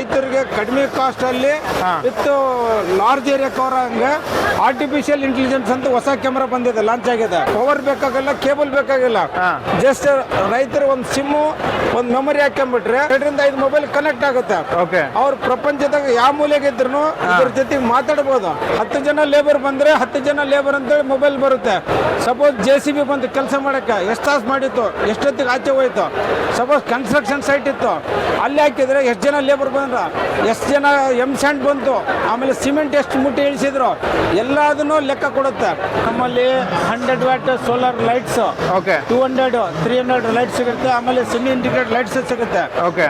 ರೈತರಿಗೆ ಕಡಿಮೆ ಕಾಸ್ಟ್ ಅಲ್ಲಿ. ವಿತ್ ಲಾರ್ಜ್ ಏರಿಯಾ ಕವರ್ ಹಂಗೆ ಆರ್ಟಿಫಿಷಿಯಲ್ ಇಂಟೆಲಿಜೆನ್ಸ್ ಅಂತ ಹೊಸ ಕ್ಯಾಮರಾ ಬಂದಿದೆ ಲಾಂಚ್ ಆಗಿದೆ. ಪವರ್ ಬೇಕಾಗಿಲ್ಲ ಕೇಬಲ್ ಬೇಕಾಗಿಲ್ಲ. ಜಸ್ಟ್ ರೈತರು ಒಂದು ಸಿಮ್ ಒಂದು ಮೆಮೊರಿ ಹಾಕೊಂಡ್ಬಿಟ್ರೆ ಎರಡರಿಂದ ಐದು ಮೊಬೈಲ್ ಕನೆಕ್ಟ್ ಆಗುತ್ತೆ. ಓಕೆ ಅವ್ರ ಪ್ರಪಂಚದಾಗ ಯಾವ ಮೂಲೆಗೆ ಇದ್ರು ಇದ್ರ ಜೊತೆಗೆ ಮಾತಾಡ್ಬೋದು. ಹತ್ತು ಜನ ಲೇಬರ್ ಬಂದ್ರೆ ಹತ್ತು ಜನ ಲೇಬರ್ ಅಂತೇಳಿ ಮೊಬೈಲ್ ಬರುತ್ತೆ. ಸಪೋಸ್ ಜೆ ಸಿ ಬಿ ಬಂದು ಕೆಲಸ ಮಾಡಕ್ಕೆ ಎಷ್ಟು ತಾಸು ಮಾಡಿತ್ತು ಎಷ್ಟೊತ್ತಿಗೆ ಆಚೆ ಹೋಯ್ತು. ಸಪೋಸ್ ಕನ್ಸ್ಟ್ರಕ್ಷನ್ ಸೈಟ್ ಇತ್ತು ಅಲ್ಲಿ ಹಾಕಿದ್ರೆ ಎಷ್ಟು ಜನ ಲೇಬರ್ ಬಂದ್ರ? ಎಷ್ಟು ಜನ ಎಂ ಸ್ಯಾಂಡ್ ಬಂತು ಆಮೇಲೆ ಸಿಮೆಂಟ್ ಎಷ್ಟು ಮುಟ್ಟಿ ಇಳಿಸಿದ್ರು ಎಲ್ಲದನ್ನು ಲೆಕ್ಕ ಕೊಡುತ್ತೆ. ನಮ್ಮಲ್ಲಿ hundred watt solar lights okay two hundred three hundred light ಸಿಗುತ್ತೆ ಆಮೇಲೆ ಸೆಮಿ ಇಂಡಿಕೇಟ್ ಲೈಟ್ಸ್ ಸಿಗುತ್ತೆ. ಓಕೆ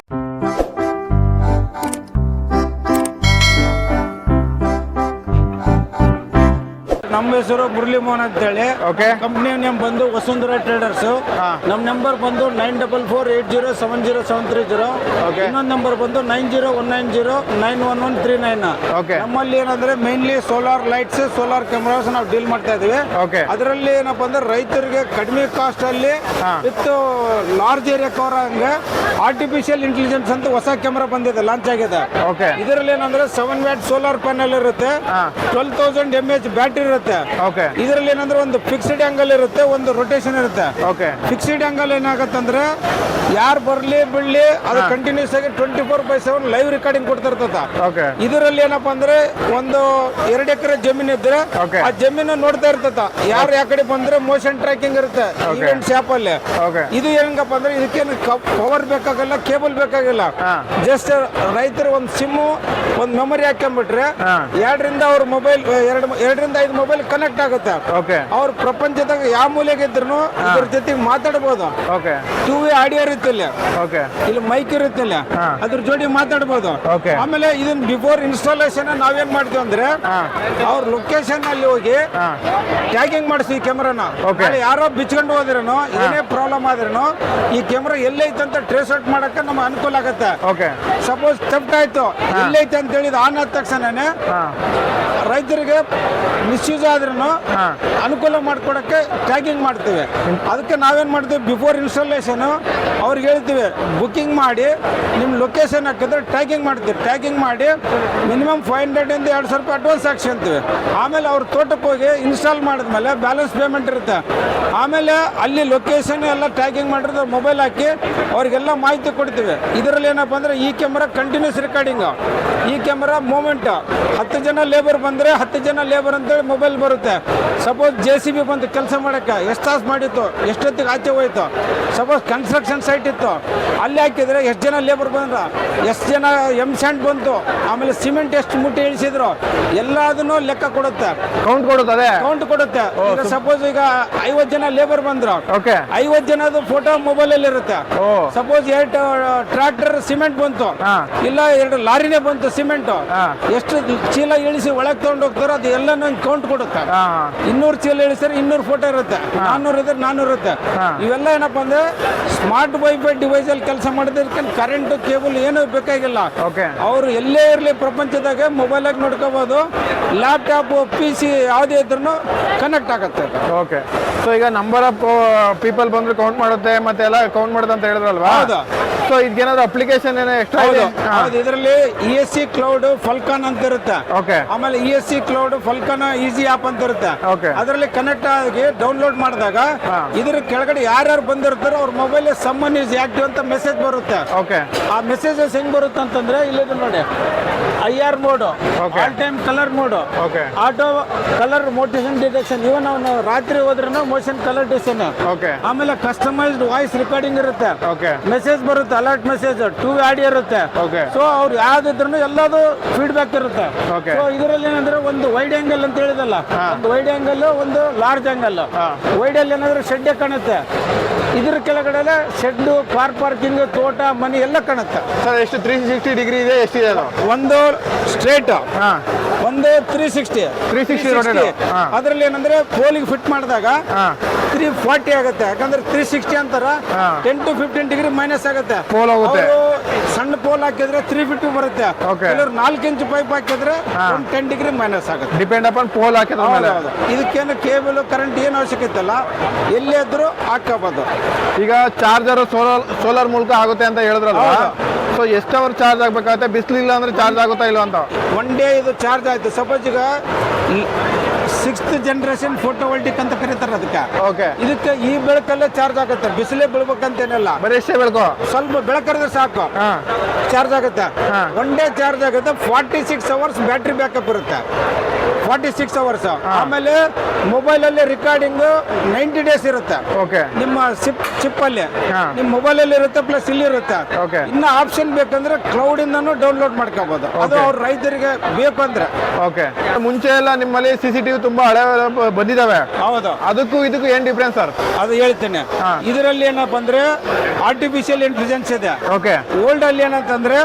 ಹೆಸರು ಮುರಳಿ ಮೋಹನ್ ಅಂತೇಳಿ ಓಕೆ ಕಂಪ್ನಿ ನೇಮ್ ಬಂದು ವಸುಂಧರಾ ಟ್ರೇಡರ್ಸ್. ನಮ್ಮ ನಂಬರ್ ಬಂದು nine double four eight zero seven zero seven three zero. ಇನ್ನೊಂದು ನಂಬರ್ ಬಂದು nine zero one nine zero nine one one three nine. ನಮ್ಮಲ್ಲಿ ಏನಂದ್ರೆ mainly solar lights solar cameras ನಾವು deal ಮಾಡ್ತಾ ಇದೀವಿ. ಅದರಲ್ಲಿ ಏನಪ್ಪಾ ಅಂದ್ರೆ ರೈತರಿಗೆ ಕಡಿಮೆ ಕಾಸ್ಟ್ ಅಲ್ಲಿ. ವಿತ್ ಲಾರ್ಜ್ ಏರಿಯಾ ಕವರ್ ಹಂಗೆ ಆರ್ಟಿಫಿಷಿಯಲ್ ಇಂಟೆಲಿಜೆನ್ಸ್ ಅಂತ ಹೊಸ ಕ್ಯಾಮ್ರಾ ಬಂದಿದೆ ಲಾಂಚ್ ಆಗಿದೆ ಇದರಲ್ಲಿ ಏನಂದ್ರೆ ಸೆವೆನ್ ವ್ಯಾಟ್ ಸೋಲಾರ್ ಪ್ಯಾನಲ್ ಇರುತ್ತೆ. Twelve thousand M H battery ಇರುತ್ತೆ ಓಕೆ ಇದರಲ್ಲಿ ಏನಂದ್ರೆ ಒಂದು ಫಿಕ್ಸ್ಡ್ ಆಂಗಲ್ ಇರುತ್ತೆ ಒಂದು ರೊಟೇಷನ್ ಇರುತ್ತೆ. ಓಕೆ ಫಿಕ್ಸ್ಡ್ ಆಂಗಲ್ ಏನಾಗತ್ತಂದ್ರೆ ಯಾರು ಬರಲಿ ಬಿಡ್ಲಿ ಅದು ಕಂಟಿನ್ಯೂಸ್ ಆಗಿ twenty four by seven live recording ಕೊಡ್ತಾ ಇರ್ತದ ಓಕೆ ಇದರಲ್ಲಿ ಏನಪ್ಪಾ ಅಂದ್ರೆ ಒಂದು ಎರಡು ಎಕರೆ ಜಮೀನ್ ಇದ್ರೆ. ಆ ಜಮೀನು ನೋಡ್ತಾ ಇರ್ತದ. ಯಾರು ಯಾವ ಕಡೆ ಬಂದ್ರೆ ಮೋಷನ್ ಟ್ರ್ಯಾಕಿಂಗ್ ಇರುತ್ತೆ. ಈವೆಂಟ್ ಶಾಪ್ ಅಲ್ಲಿ. ಓಕೆ ಇದು ಹೆಂಗಪ್ಪ ಅಂದ್ರೆ ಇದಕ್ಕೇನು ಪವರ್ ಬೇಕಾಗಲ್ಲ ಕೇಬಲ್ ಬೇಕಾಗಿಲ್ಲ. ಜಸ್ಟ್ ರೈತರು ಒಂದು ಸಿಮ್ಮು ಒಂದು ಮೆಮೊರಿ ಹಾಕೊಂಡ್ಬಿಟ್ರೆ. ಎರಡರಿಂದ ಅವ್ರ ಮೊಬೈಲ್ ಎರಡು ಎರಡರಿಂದ ಐದು ಮೊಬೈಲ್ ಕನೆಕ್ಟ್ ಆಗುತ್ತೆ. ಓಕೆ ಅವ್ರ ಪ್ರಪಂಚದಾಗ ಯಾವ ಮೂಲೆಗೆ ಇದ್ರು ಅದ್ರ ಜೊತೆಗೆ ಮಾತಾಡ್ಬೋದು. ಓಕೆ ಟೂ ವೇ ಆಡಿಯೋ ಇರುತ್ತಿಲ್ಲ ಇಲ್ಲಿ ಓಕೆ ಇಲ್ಲಿ. ಮೈಕ್ ಇರುತ್ತಿಲ್ಲ. ಅದ್ರ ಜೋಡಿ ಮಾತಾಡ್ಬೋದು. ಆಮೇಲೆ ಇದನ್ನ ಬಿಫೋರ್ ಇನ್ಸ್ಟಾಲೇಷನ್ ನಾವೇನ್ ಮಾಡ್ತೀವಿ ಅಂದ್ರೆ. ಅವ್ರ ಲೊಕೇಶನ್ ಅಲ್ಲಿ ಹೋಗಿ ಟ್ಯಾಗಿಂಗ್ ಮಾಡಿಸ್ತೀವಿ ಕ್ಯಾಮ್ರಾನ. ಯಾರೋ ಬಿಚ್ಕೊಂಡು ಹೋದ್ರೇನು ಏನೇ ಪ್ರಾಬ್ಲಮ್ ಆದ್ರೂ ಈ ಕ್ಯಾಮ್ರಾ ಎಲ್ಲೈತೆ ಅಂತ ಟ್ರೇಸ್ ಔಟ್ ಮಾಡಕ್ಕೆ ನಮ್ಗೆ ಅನುಕೂಲ ಆಗುತ್ತೆ. ಓಕೆ ಸಪೋಸ್ ತಪ್ಪಾಯ್ತು ಆಯ್ತು ಎಲ್ಲೈತೆ ಅಂತ ಹೇಳಿದ ಆನ್ ಆದ ತಕ್ಷಣನೇ ಹಾ. ರೈತರಿಗೆ ಮಿಸ್ಯೂಸ್ ಆದ್ರೂ ಹಾ. ಅನುಕೂಲ ಮಾಡ್ಕೊಡಕ್ಕೆ ಟ್ಯಾಗಿಂಗ್ ಮಾಡ್ತೀವಿ. ಅದಕ್ಕೆ ನಾವೇನ್ ಮಾಡ್ತೀವಿ? ಬಿಫೋರ್ ಇನ್ಸ್ಟಾಲೇಷನ್ ಅವ್ರಿಗೆ ಹೇಳ್ತೀವಿ ಬುಕಿಂಗ್ ಮಾಡಿ ನಿಮ್ಮ ಲೊಕೇಶನ್ ಹಾಕಿದ್ರೆ ಟ್ಯಾಗಿಂಗ್ ಮಾಡ್ತೀವಿ. ಟ್ಯಾಗಿಂಗ್ ಮಾಡಿ ಮಿನಿಮಮ್ ಫೈವ್ ಹಂಡ್ರೆಡ್ ಇಂದ ಎರಡು ಸಾವಿರ ರೂಪಾಯಿ ಅಡ್ವಾನ್ಸ್ ಹಾಕ್ಸ್ಕೊಂತೀವಿ ಆಮೇಲೆ ಅವ್ರ ತೋಟಕ್ಕೆ ಹೋಗಿ ಇನ್ಸ್ಟಾಲ್ ಮಾಡಿದ್ಮೇಲೆ ಬ್ಯಾಲೆನ್ಸ್ ಪೇಮೆಂಟ್ ಇರುತ್ತೆ. ಆಮೇಲೆ ಅಲ್ಲಿ ಲೊಕೇಶನ್ ಎಲ್ಲ ಟ್ಯಾಗಿಂಗ್ ಮಾಡಿರೋದು ಮೊಬೈಲ್ ಹಾಕಿ ಅವ್ರಿಗೆಲ್ಲ ಮಾಹಿತಿ ಕೊಡ್ತೀವಿ. ಇದರಲ್ಲಿ ಏನಪ್ಪ ಅಂದ್ರೆ ಈ ಕ್ಯಾಮ್ರಾ ಕಂಟಿನ್ಯೂಸ್ ರೆಕಾರ್ಡಿಂಗ್ ಈ ಕ್ಯಾಮ್ರಾ ಮೂಮೆಂಟ್ ಹತ್ತು ಜನ ಲೇಬರ್ ಬಂದ್ರೆ ಹತ್ತು ಜನ ಲೇಬರ್ ಅಂತೇಳಿ ಮೊಬೈಲ್ ಬರುತ್ತೆ. ಸಪೋಸ್ ಜೆ ಸಿ ಬಿ ಬಂದು ಕೆಲಸ ಮಾಡೋಕ್ಕೆ ಎಷ್ಟು ತಾಸು ಮಾಡಿತ್ತು ಎಷ್ಟೊತ್ತಿಗೆ ಆಚೆ ಹೋಯ್ತು ಸಪೋಸ್ ಕನ್ಸ್ಟ್ರಕ್ಷನ್ ಸೈಟ್ ಇತ್ತು ಅಲ್ಲಿ ಹಾಕಿದ್ರೆ ಎಷ್ಟು ಜನ ಲೇಬರ್ ಬಂದ್ರೆ ಎಷ್ಟು ಜನ ಎಂ ಸ್ಯಾಂಡ್ ಬಂತು ಆಮೇಲೆ ಸಿಮೆಂಟ್ ಎಷ್ಟು ಮುಟ್ಟಿ ಇಳಿಸಿದ್ರು ಎಲ್ಲದನ್ನು ಲೆಕ್ಕ ಕೊಡುತ್ತೆ. ಕೌಂಟ್ ಕೊಡುತ್ತದೆ? ಕೌಂಟ್ ಕೊಡುತ್ತೆ. ಈಗ ಸಪೋಸ್ ಈಗ ಐವತ್ತು ಜನ ಲೇಬರ್ ಬಂದ್ರು ಓಕೆ ಐವತ್ತು ಜನದ ಫೋಟೋ ಮೊಬೈಲ್ ಅಲ್ಲಿ ಇರುತ್ತೆ. ಸಪೋಸ್ ಎರಡು ಟ್ರ್ಯಾಕ್ಟರ್ ಸಿಮೆಂಟ್ ಬಂತು. ಇಲ್ಲ ಎರಡು ಲಾರಿನೇ ಬಂತು ಸಿಮೆಂಟ್ ಎಷ್ಟು ಚೀಲ ಇಳಿಸಿ ಒಳಗೆ ತಗೊಂಡು ಹೋಗ್ತಾರೆ ಅದು ಎಲ್ಲ ನಂಗೆ ಕೌಂಟ್ ಕೊಡುತ್ತೆ. ಇನ್ನೂರು ಚೀಲ ಇಳಿಸಿದ್ರೆ ಇನ್ನೂರು ಫೋಟೋ ಇರುತ್ತೆ. ನಾನ್ನೂರು ಇದ್ರೆ ನಾನ್ನೂರು ಇರುತ್ತೆ. ಇವೆಲ್ಲ ಏನಪ್ಪ ಅಂದ್ರೆ ಸ್ಮಾರ್ಟ್ ವೈಫೈ ಡಿವೈಸ್ ಅಲ್ಲಿ ಕೆಲಸ ಮಾಡಿದ್ರೆ ಕರೆಂಟ್ ಕೇಬಲ್ ಏನು ಬೇಕಾಗಿಲ್ಲ. ಓಕೆ ಅವರು ಎಲ್ಲೇ ಇರಲಿ ಪ್ರಪಂಚದಾಗ ಆಗಿ ನೋಡ್ಕೋಬಹುದು ಲ್ಯಾಪ್ಟಾಪ್ ಪಿ ಸಿ ಯಾವುದೇ ಇದ್ರೂ ಕನೆಕ್ಟ್ ಆಗುತ್ತೆ. ಓಕೆ ಸೊ ಈಗ ನಂಬರ್ ಆಫ್ ಪೀಪಲ್ ಬಂದ್ರೆ ಕೌಂಟ್ ಮಾಡುತ್ತೆ ಮತ್ತೆ ಎಲ್ಲ ಕೌಂಟ್ ಮಾಡುತ್ತೆ ಅಂತ ಹೇಳಿದ್ರಲ್ವಾ. ಸೊ ಇದಕ್ಕೇನಾದ್ರು ಅಪ್ಲಿಕೇಶನ್ ಏನೋ ಎಕ್ಸ್ಟ್ರಾ ಹೌದು ಇದೆ? ಹೌದು. ಇದರಲ್ಲಿ E S C cloud falcon ಅಂತ ಇರುತ್ತೆ. ಓಕೆ ಆಮೇಲೆ E S C cloud falcon easy app ಅಂತ ಇರುತ್ತೆ. Okay. ಅದರಲ್ಲಿ ಕನೆಕ್ಟ್ ಆಗಿ ಡೌನ್ಲೋಡ್ ಮಾಡಿದಾಗ ಇದರ ಕೆಳಗಡೆ ಯಾರ್ಯಾರು ಬಂದಿರ್ತಾರೋ ಅವ್ರ ಮೊಬೈಲ್ ಸಮ್ಮನ್ ಈಸ್ ಆಕ್ಟಿವ್ ಅಂತ ಮೆಸೇಜ್ ಬರುತ್ತೆ. ಓಕೆ ಆ ಮೆಸೇಜಸ್ ಹೆಂಗ್ ಬರುತ್ತೆ ಅಂತಂದ್ರೆ ಇಲ್ಲಿದೆ ನೋಡಿ. I R mode Okay. All time colour mode okay auto colour motivation detection even ನಾವು ರಾತ್ರಿ ಹೋದ್ರೂ ಮೋಷನ್ ಕಲರ್ ಡಿಟೆಕ್ಷನ್ ಓಕೆ ಆಮೇಲೆ ಕಸ್ಟಮೈಸ್ಡ್ ವಾಯ್ಸ್ ರೆಕಾರ್ಡಿಂಗ್ ಇರುತ್ತೆ. ಓಕೆ ಮೆಸೇಜ್ ಬರುತ್ತೆ. ಅಲರ್ಟ್ ಮೆಸೇಜ್ ಟೂ ಆಡಿ ಇರುತ್ತೆ. ಓಕೆ ಸೊ ಅವ್ರು ಯಾವ್ದಿದ್ರು ಎಲ್ಲದು ಫೀಡ್ಬ್ಯಾಕ್ ಇರುತ್ತೆ. ಓಕೆ ಸೊ ಇದರಲ್ಲಿ ಏನಂದ್ರೆ ಒಂದು ವೈಡ್ ಆಂಗಲ್ ಅಂತ ಹೇಳಿದಲ್ಲ. ಒಂದು ವೈಡ್ ಆಂಗಲ್ ಒಂದು ಲಾರ್ಜ್ ಆಂಗಲ್. ವೈಡ್ ಅಲ್ಲಿ ಏನಾದ್ರೆ ಶೆಡ್ ಕಾಣುತ್ತೆ. ಇದ್ರ ಕೆಳಗಡೆ ಶೆಡ್ ಕಾರ್ ಪಾರ್ಕಿಂಗ್ ತೋಟ ಮನೆ ಎಲ್ಲ ಕಾಣುತ್ತೆ. ಸರ್ ಎಷ್ಟು ತ್ರೀ ಸಿಕ್ಸ್ಟಿ ಡಿಗ್ರಿ ಇದೆ ಎಷ್ಟಿದೆ ಒಂದು ಸ್ಟ್ರೇಟ್ ಹಾಂ. ಒಂದು ತ್ರೀ ಸಿಕ್ಸ್ಟಿ 360 rotate. ಹಾ. ಅದ್ರಲ್ಲಿ ಏನಂದ್ರೆ ಪೋಲಿಗೆ ಫಿಟ್ ಮಾಡಿದಾಗ ತ್ರೀ ಫಾರ್ಟಿ ಆಗುತ್ತೆ. ಯಾಕಂದ್ರೆ ತ್ರೀ ಸಿಕ್ಸ್ಟಿ ಅಂತಾರ ten to fifteen degree minus ಆಗುತ್ತೆ. ಪೋಲ್ ಆಗುತ್ತೆ ಸಣ್ಣ ಪೋಲ್ ಹಾಕಿದ್ರೆ ತ್ರೀ ಫಿಫ್ಟಿ ಬರುತ್ತೆ. ನಾಲ್ಕು ಇಂಚ್ ಪೈಪ್ ಹಾಕಿದ್ರೆ ಟೆನ್ ಡಿಗ್ರಿ ಮೈನಸ್ ಆಗುತ್ತೆ. ಡಿಪೆಂಡ್ ಅಪಾನ್ ಪೋಲ್ ಹಾಕಿದ್ರೆ ಇದಕ್ಕೇನು ಕೇಬಲ್ ಕರೆಂಟ್ ಏನು ಅವಶ್ಯಕತೆ ಇಲ್ಲ ಎಲ್ಲಿ ಇದ್ರೂ ಹಾಕಬಹುದು ಈಗ ಚಾರ್ಜರ್ ಸೋಲಾರ್ ಸೋಲಾರ್ ಮೂಲಕ ಆಗುತ್ತೆ ಅಂತ ಹೇಳಿದ್ರಲ್ವಾ? ಹೌದು. ಸೊ ಎಷ್ಟು ಅವರ್ ಚಾರ್ಜ್ ಆಗಬೇಕಾಗುತ್ತೆ? ಬಿಸಿಲಿಲ್ಲ ಅಂದ್ರೆ ಚಾರ್ಜ್ ಆಗುತ್ತಾ ಇಲ್ಲ ಅಂತ? ಒನ್ ಡೇ ಇದು ಚಾರ್ಜ್ ಆಯ್ತು. ಸಪೋಸ್ ಈಗ ಸಿಕ್ಸ್ತ್ ಜನರೇಷನ್ ಫೋಟೋವೋಲ್ಟಿಕ್ ಅಂತ ಕರೀತಾರೆ ಅದಕ್ಕೆ. ಓಕೆ ಇದಕ್ಕೆ ಈ ಬೆಳಕಲ್ಲೇ ಚಾರ್ಜ್ ಆಗುತ್ತೆ. ಬಿಸಿಲೇ ಬೀಳ್ಬೇಕಂತೇನಿಲ್ಲ. ಬರೀ ಎಷ್ಟೇ ಬೆಳಕು? ಸ್ವಲ್ಪ ಬೆಳಕರಿದ್ರೆ ಸಾಕು. ಚಾರ್ಜ್ ಆಗುತ್ತೆ. ಒನ್ ಡೇ ಚಾರ್ಜ್ ಆಗುತ್ತೆ. Forty six hours battery backup ಇರುತ್ತೆ. ಫಾರ್ಟಿ ಸಿಕ್ಸ್ ಅವರ್ಸ್ ಆಮೇಲೆ ಮೊಬೈಲ್ ಅಲ್ಲಿ ರೆಕಾರ್ಡಿಂಗ್ ನೈಂಟಿ ಡೇಸ್ ಇರುತ್ತೆ. ಓಕೆ ನಿಮ್ಮ ಸಿಪ್ ಚಿಪ್ ಅಲ್ಲಿ. ನಿಮ್ಮ ಮೊಬೈಲ್ ಅಲ್ಲಿ ಇರುತ್ತೆ ಪ್ಲಸ್ ಇಲ್ಲಿ ಇರುತ್ತೆ. ಇನ್ನ ಆಪ್ಷನ್ ಬೇಕಂದ್ರೆ ಕ್ಲೌಡ್ ಇಂದನೂ ಡೌನ್ಲೋಡ್ ಮಾಡ್ಕೋಬಹುದು ಅದು. ಅವ್ರ ರೈತರಿಗೆ ಬೇಕು ಅಂದ್ರೆ. ಓಕೆ ಮುಂಚೆ ಎಲ್ಲ ನಿಮ್ಮಲ್ಲಿ ಸಿ ಸಿ ಟಿವಿ ತುಂಬಾ ಹಳೆ ಬಂದಿದಾವೆ. ಹೌದು. ಅದಕ್ಕೂ ಇದಕ್ಕೂ ಏನ್ ಡಿಫ್ರೆನ್ಸ್ ಸರ್ ಅದು ಹೇಳ್ತೇನೆ. ಇದರಲ್ಲಿ ಏನಪ್ಪ ಅಂದ್ರೆ ಆರ್ಟಿಫಿಷಿಯಲ್ ಇಂಟೆಲಿಜೆನ್ಸ್ ಇದೆ. ಓಕೆ ಓಲ್ಡ್ ಅಲ್ಲಿ ಏನಂತಂದ್ರೆ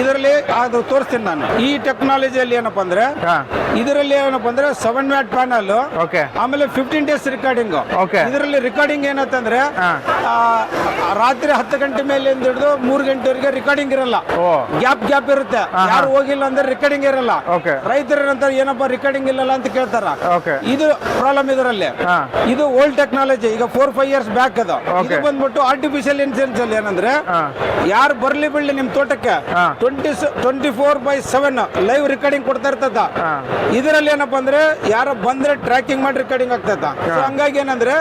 ಇದರಲ್ಲಿ ಅದು ತೋರಿಸ್ತೀನಿ ನಾನು. ಈ ಟೆಕ್ನಾಲಜಿಯಲ್ಲಿ ಏನಪ್ಪ ಅಂದ್ರೆ ಹಾ. ಇದರಲ್ಲಿ ಏನಪ್ಪ ಅಂದ್ರೆ ಸೆವೆನ್ ವ್ಯಾಟ್ ಪ್ಯಾನಲ್ ಓಕೆ ಆಮೇಲೆ ಫಿಫ್ಟೀನ್ ಡೇಸ್ ರೆಕಾರ್ಡಿಂಗ್ ಓಕೆ ಇದರಲ್ಲಿ ರೆಕಾರ್ಡಿಂಗ್ ಏನಂತಂದ್ರೆ ರಾತ್ರಿ ಹತ್ತು ಗಂಟೆ ಮೇಲೆ ಹಿಡಿದು ಮೂರು ಗಂಟೆವರೆಗೆ ರೆಕಾರ್ಡಿಂಗ್ ಇರಲ್ಲ. ಓ. ಗ್ಯಾಪ್ ಗ್ಯಾಪ್ ಇರುತ್ತೆ. ಯಾರು ಹೋಗಿಲ್ಲ ಅಂದ್ರೆ ರೆಕಾರ್ಡಿಂಗ್ ಇರಲ್ಲ. ರೈತರ ನಂತರ ಏನಪ್ಪ ರೆಕಾರ್ಡಿಂಗ್ ಇಲ್ಲಲ್ಲ ಅಂತ ಕೇಳ್ತಾರ. ಓಕೆ. ಇದು ಪ್ರಾಬ್ಲಮ್ ಇದರಲ್ಲಿ. ಇದು ಓಲ್ಡ್ ಟೆಕ್ನಾಲಜಿ ಈಗ ಫೋರ್ ಫೈವ್ ಇಯರ್ಸ್ ಬ್ಯಾಕ್ ಅದು. ಇದು ಬಂದ್ಬಿಟ್ಟು ಆರ್ಟಿಫಿಷಿಯಲ್ ಇಂಟೆಲಿಜೆನ್ಸ್ ಅಲ್ಲಿ ಏನಂದ್ರೆ ಯಾರು ಬರ್ಲಿ ಬಿಡ್ಲಿ ನಿಮ್ ತೋಟಕ್ಕೆ. Twenty twenty four by seven live recording ಕೊಡ್ತಾ ಇರ್ತದ. ಇದರಲ್ಲಿ ಏನಪ್ಪ ಅಂದ್ರೆ ಯಾರೋ ಬಂದ್ರೆ ಟ್ರ್ಯಾಕಿಂಗ್ ಮಾಡಿ ರೆಕಾರ್ಡಿಂಗ್ ಆಗ್ತದ. ಹಂಗಾಗಿ ಏನಂದ್ರೆ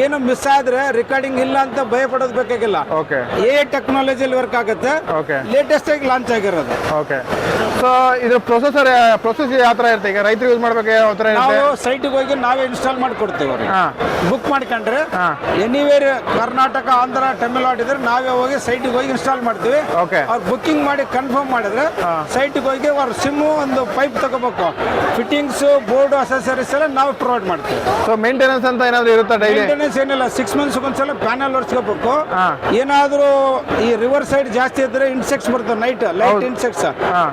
ಏನು ಮಿಸ್ ಆದ್ರೆ ರೆಕಾರ್ಡಿಂಗ್ ಇಲ್ಲ ಅಂತ ಭಯ ಪಡೋದು ಬೇಕಾಗಿಲ್ಲ. ಓಕೆ ಟೆಕ್ನಾಲಜಿ ಟೆಕ್ನಾಲಜಿಯಲ್ಲಿ ವರ್ಕ್ ಆಗುತ್ತೆ. ಓಕೆ ಲೇಟೆಸ್ಟ್ ಆಗಿ ಲಾಂಚ್ ಆಗಿರೋದು. ಓಕೆ ಸೊ ಇದು ಪ್ರೊಸೆಸರ್ ಪ್ರೊಸೆಸ್ ಯಾವ ಥರ ಇರುತ್ತೆ? ಈಗ ರೈತರು ಯೂಸ್ ಮಾಡ್ಬೇಕು ಯಾವ ಥರ ನಾವು ಇರುತ್ತೆ ಸೈಟ್ಗೆ ಹೋಗಿ ನಾವೇ ಇನ್ಸ್ಟಾಲ್ ಮಾಡಿ ಕೊಡ್ತೀವಿ ಅವ್ರಿಗೆ. ಹಾ. ಬುಕ್ ಮಾಡ್ಕೊಂಡ್ರೆ ಹಾ. ಎನಿವೇರ್ ಕರ್ನಾಟಕ ಆಂಧ್ರ ತಮಿಳ್ನಾಡು ಇದ್ರೆ ನಾವೇ ಹೋಗಿ ಸೈಟ್ಗೆ ಹೋಗಿ ಇನ್ಸ್ಟಾಲ್ ಮಾಡ್ತೀವಿ. ಓಕೆ ಅವ್ರು ಬುಕ್ಕಿಂಗ್ ಮಾಡಿ ಕನ್ಫರ್ಮ್ ಮಾಡಿದ್ರೆ. ಸೈಟ್ಗೆ ಹೋಗಿ ಅವ್ರ ಸಿಮ್ ಒಂದು ಪೈಪ್ ತಗೋಬೇಕು. ಫಿಟ್ಟಿಂಗ್ಸ್ ಬೋರ್ಡ್ ಅಸೆಸರೀಸ್ ಎಲ್ಲ ನಾವು ಪ್ರೊವೈಡ್ ಮಾಡ್ತೀವಿ. ಸೊ ಮೇಂಟೆನೆನ್ಸ್ ಅಂತ ಏನಾದ್ರು ಇರುತ್ತಾ ಡೈಲಿ ಮೇಂಟೆನೆನ್ಸ್ ಏನಿಲ್ಲ. ಸಿಕ್ಸ್ ಮಂತ್ಸ್ ಒಂದ್ಸಲ ಪ್ಯಾನಲ್ ಒರೆಸ್ಕೋಬೇಕು. ಏನಾದ್ರೂ ಈ ರಿವರ್ ಸೈಡ್ ಜಾಸ್ತಿ ಇದ್ರೆ ಇನ್ಸೆಕ್ಟ್ಸ್ ಬರ್ತವೆ ನೈಟ್ ಲೈಟ್. ಇನ್ಸೆಕ್ಟ್ಸ್.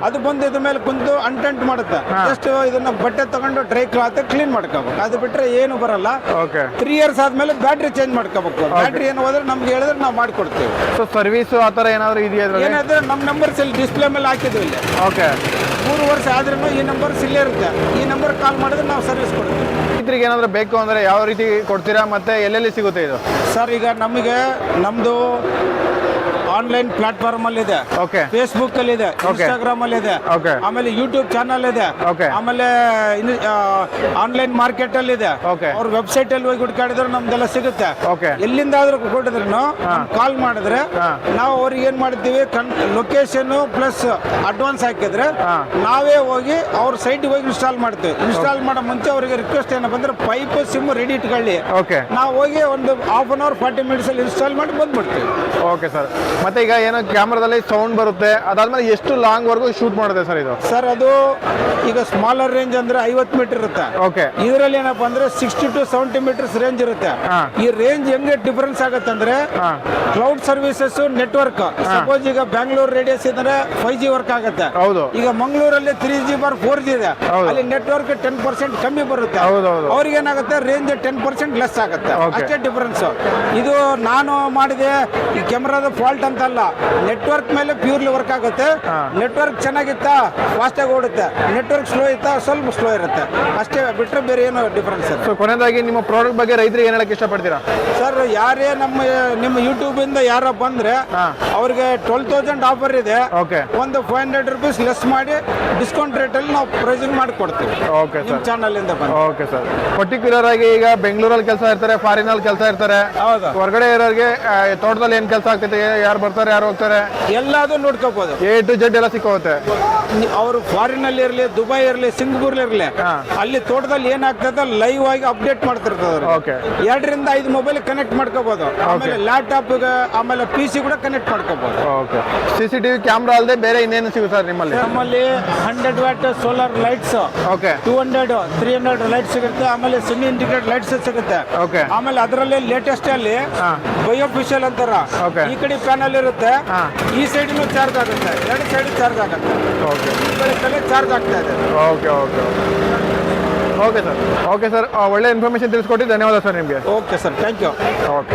ಅದು ಬಂದು ಇದ್ರ ಮೇಲೆ ಕುಂತು ಅಂಟೆಂಟ್ ಮಾಡುತ್ತೆ. ಜಸ್ಟ್ ಇದನ್ನ ಬಟ್ಟೆ ತಗೊಂಡು ಡ್ರೈ ಕ್ಲಾತ್ ಕ್ಲೀನ್ ಮಾಡ್ಕೋಬೇಕು. ಅದು ಬಿಟ್ರೆ ಏನು ಬರಲ್ಲ. ಓಕೆ. ತ್ರೀ ಇಯರ್ಸ್ ಆದ್ಮೇಲೆ ಬ್ಯಾಟ್ರಿ ಚೇಂಜ್ ಮಾಡ್ಕೋಬೇಕು. ಬ್ಯಾಟ್ರಿ ಏನು ಹೋದ್ರೆ ನಮ್ಗೆ ಹೇಳಿದ್ರೆ ನಾವು ಮಾಡ್ಕೊಡ್ತೀವಿ. ಸೊ ಸರ್ವಿಸ್ ಆ ಥರ ಏನಾದ್ರು ಇದೆಯಾ ಏನಾದ್ರೆ ನಮ್ಮ ನಂಬರ್ಸ್ ಇಲ್ಲಿ ಡಿಸ್ಪ್ಲೇ ಮೇಲೆ ಹಾಕಿದ್ವಿ ಇಲ್ಲಿ. ಓಕೆ. ಮೂರು ವರ್ಷ ಆದ್ರೂ ಈ ನಂಬರ್ಸ್ ಇಲ್ಲೇ ಇರುತ್ತೆ. ಈ ನಂಬರ್ ಕಾಲ್ ಮಾಡಿದ್ರೆ ನಾವು ಸರ್ವಿಸ್ ಕೊಡ್ತೀವಿ. ರೈತರಿಗೆ ಏನಾದರೂ ಬೇಕು ಅಂದರೆ ಯಾವ ರೀತಿ ಕೊಡ್ತೀರಾ ಮತ್ತು ಎಲ್ಲೆಲ್ಲಿ ಸಿಗುತ್ತೆ ಇದು? ಸರ್, ಈಗ ನಮಗೆ ನಮ್ದು ಆನ್ಲೈನ್ ಪ್ಲಾಟ್ಫಾರ್ಮ್ ಅಲ್ಲಿ ಇದೆ ಓಕೆ ಫೇಸ್ಬುಕ್ ಅಲ್ಲಿ ಇದೆ ಇನ್ಸ್ಟಾಗ್ರಾಮ್ ಅಲ್ಲಿ ಇದೆ Okay. ಆಮೇಲೆ ಯೂಟ್ಯೂಬ್ ಚಾನಲ್ ಇದೆ. ಓಕೆ ಆಮೇಲೆ ಆನ್ಲೈನ್ ಮಾರ್ಕೆಟ್ ಅಲ್ಲಿ ಇದೆ Okay. ಅವ್ರ ವೆಬ್ಸೈಟ್ ಅಲ್ಲಿ ಹೋಗಿ ಹುಡುಕಾಡಿದ್ರೆ ನಮ್ದೆಲ್ಲ ಸಿಗುತ್ತೆ. ಓಕೆ ಎಲ್ಲಿಂದಾದ್ರೂ ಕೊಟ್ಟಿದ್ರು ಕಾಲ್ ಮಾಡಿದ್ರೆ. ನಾವು ಅವ್ರಿಗೆ ಏನ್ ಮಾಡ್ತೀವಿ ಲೊಕೇಶನ್ ಪ್ಲಸ್ ಅಡ್ವಾನ್ಸ್ ಹಾಕಿದ್ರೆ. ನಾವೇ ಹೋಗಿ ಅವ್ರ ಸೈಟ್ ಹೋಗಿ ಇನ್ಸ್ಟಾಲ್ ಮಾಡ್ತೀವಿ. ಇನ್ಸ್ಟಾಲ್ ಮಾಡೋ ಮುಂಚೆ ಅವರಿಗೆ ರಿಕ್ವೆಸ್ಟ್ ಏನಪ್ಪ ಅಂದ್ರೆ ಪೈಪ್ ಸಿಮ್ ರೆಡಿ ಇಟ್ಕೊಳ್ಳಿ. ಓಕೆ ನಾವು ಹೋಗಿ ಒಂದು half an hour forty minutes ಅಲ್ಲಿ ಇನ್ಸ್ಟಾಲ್ ಮಾಡಿ ಬಂದ್ಬಿಡ್ತೀವಿ. ಓಕೆ ಸರ್ ಮತ್ತೆ ಈಗ ಏನೋ ಕ್ಯಾಮ್ರಾದಲ್ಲಿ ಸೌಂಡ್ ಬರುತ್ತೆ. ಅದಾದ್ಮೇಲೆ ಎಷ್ಟು ಲಾಂಗ್ ವರ್ಗು ಶೂಟ್ ಮಾಡುತ್ತೆ ಸರ್ ಇದು? ಸರ್ ಅದು ಈಗ ಸ್ಮಾಲರ್ ರೇಂಜ್ ಅಂದ್ರೆ ಐವತ್ತು ಮೀಟರ್ ಇರುತ್ತೆ. ಓಕೆ ಇದರಲ್ಲಿ ಏನಪ್ಪಾ ಅಂದ್ರೆ sixty to seventy metres range ಇರುತ್ತೆ. ಹಾ. ಈ ರೇಂಜ್ ಹೆಂಗೆ ಡಿಫರೆನ್ಸ್ ಆಗುತ್ತೆ ಅಂದ್ರೆ ಹಾ. ಕ್ಲೌಡ್ ಸರ್ವಿಸಸ್ ನೆಟ್ವರ್ಕ್ ಸಪೋಸ್ ಈಗ ಬ್ಯಾಂಗ್ಳೂರ್ ರೇಡಿಯಸ್ ಇದ್ರೆ ಫೈವ್ ಜಿ ವರ್ಕ್ ಆಗುತ್ತೆ. ಹೌದು. ಈಗ ಮಂಗಳೂರಲ್ಲಿ three G bar four G ಇದೆ. ಹೌದು. ಅಲ್ಲಿ ನೆಟ್ವರ್ಕ್ ಟೆನ್ ಪರ್ಸೆಂಟ್ ಕಮ್ಮಿ ಬರುತ್ತೆ. ಹೌದು, ಹೌದು. ಅವ್ರಿಗೆ ಏನಾಗುತ್ತೆ? ರೇಂಜ್ ಟೆನ್ ಪರ್ಸೆಂಟ್ ಲೆಸ್ ಆಗುತ್ತೆ. Okay. ಅಷ್ಟೇ ಡಿಫರೆನ್ಸ್ ಇದು ನಾನು ಮಾಡಿದೆ ಈ ಕ್ಯಾಮ್ರಾದ ಫಾಲ್ಟ್ ಅಂತಲ್ಲ. ನೆಟ್ವರ್ಕ್ ಮೇಲೆ ಪ್ಯೂರ್ಲಿ ವರ್ಕ್ ಆಗುತ್ತೆ. ನೆಟ್ವರ್ಕ್ ಚೆನ್ನಾಗಿತ್ತಾ? ಫಾಸ್ಟ್ ಆಗಿ ಓಡುತ್ತೆ. ನೆಟ್ವರ್ಕ್ ಸ್ಲೋ ಇತ್ತಾ? ಸ್ವಲ್ಪ ಸ್ಲೋ ಇರುತ್ತೆ. ಅಷ್ಟೇ ಬಿಟ್ಟರೆ ಬೇರೆ ಏನು ಡಿಫ್ರೆನ್ಸ್ ಸರ್ ಸೊ ಕೊನೆಯದಾಗಿ ನಿಮ್ಮ ಪ್ರಾಡಕ್ಟ್ ಬಗ್ಗೆ ರೈತರಿಗೆ ಏನು ಹೇಳಕ್ಕೆ ಇಷ್ಟಪಡ್ತೀರಾ? ಸರ್ ಯಾರೇ ನಮ್ಮ ನಿಮ್ಮ ಯೂಟ್ಯೂಬ್ ಇಂದ ಯಾರ ಬಂದ್ರೆ. ಅವ್ರಿಗೆ ಟ್ವೆಲ್ ತೌಸಂಡ್ ಆಫರ್ ಇದೆ. ಓಕೆ ಒಂದು ಫೈವ್ ಹಂಡ್ರೆಡ್ ರುಪೀಸ್ ಲೆಸ್ ಮಾಡಿ ಡಿಸ್ಕೌಂಟ್ ರೇಟಲ್ಲಿ ನಾವು ಪ್ರೈಸಿಂಗ್ ಮಾಡಿ ಕೊಡ್ತೀವಿ ಓಕೆ ಸರ್ ಚಾನಲ್ ಇಂದ ಬಂದು ಓಕೆ ಸರ್ ಪರ್ಟಿಕ್ಯುಲರ್ ಆಗಿ ಈಗ ಬೆಂಗಳೂರಲ್ಲಿ ಕೆಲಸ ಇರ್ತಾರೆ ಫಾರಿನ್ ಅಲ್ಲಿ ಕೆಲಸ ಇರ್ತಾರೆ. ಹೌದು. ಹೊರಗಡೆ ಇರೋರಿಗೆ ತೋಟದಲ್ಲಿ ಏನ್ ಕೆಲಸ ಆಗ್ತೈತೆ ಯಾರು ಬರ್ತಾರೆ ಯಾರು ಹೋಗ್ತಾರೆ? ಎಲ್ಲಾದ್ರೂ ನೋಡ್ಕೋಬಹುದು ಎ ಟು ಜೆಡ್ ಎಲ್ಲ ಸಿಕ್ಕೋಗುತ್ತೆ. ಅವರು ಫಾರಿನ್ ಅಲ್ಲಿ ಇರಲಿ ದುಬೈ ಇರಲಿ ಸಿಂಗಪುರ್ ಇರಲಿ. ಅಲ್ಲಿ ತೋಟದಲ್ಲಿ ಏನಾಗ್ತದೆ ಲೈವ್ ಆಗಿ ಅಪ್ಡೇಟ್ ಮಾಡ್ತಿರ್ತದ್ರು ಓಕೆ ಎರಡರಿಂದ ಐದು ಮೊಬೈಲ್ ಕನೆಕ್ಟ್ ಮಾಡ್ಕೋಬಹುದು ಆಮೇಲೆ ಲ್ಯಾಪ್ಟಾಪ್ ಆಮೇಲೆ ಪಿ ಸಿ ಕೂಡ ಕನೆಕ್ಟ್ ಮಾಡ್ಕೋಬಹುದು okay C C TV camera ಅಲ್ಲದೆ ಬೇರೆ ಇನ್ನೇನು ಸಿಗುತ್ತೆ ಸರ್ ನಿಮ್ಮಲ್ಲಿ? ನಮ್ಮಲ್ಲಿ hundred watt solar lights okay two hundred three hundred light ಸಿಗುತ್ತೆ ಆಮೇಲೆ ಸೆಮಿ ಇಂಡಿಕೇಟ್ ಲೈಟ್ಸ್ ಸಿಗುತ್ತೆ. ಓಕೆ ಆಮೇಲೆ ಅದರಲ್ಲಿ ಲೇಟೆಸ್ಟ್ ಅಲ್ಲಿ. ಬಯೋಫಿಷಿಯಲ್ ಅಂತಾರ. ಈ ಕಡೆ ಪ್ಯಾನಲ್ ಇರುತ್ತೆ. ಈ ಸೈಡ್ನು ಚಾರ್ಜ್ ಆಗುತ್ತೆ. ಎರಡು ಸೈಡ್ ಚಾರ್ಜ್ ಆಗುತ್ತೆ. ಓಕೆ. ಕಡೆ ಚಾರ್ಜ್ ಆಗ್ತಾ ಇದೆ. Okay okay okay. Sir. Okay sir ಒಳ್ಳೆ ಇನ್ಫಾರ್ಮೇಷನ್ ತಿಳಿಸ್ಕೊಟ್ಟು ಧನ್ಯವಾದ ಸರ್ ನಿಮಗೆ. Okay sir thank you. Okay.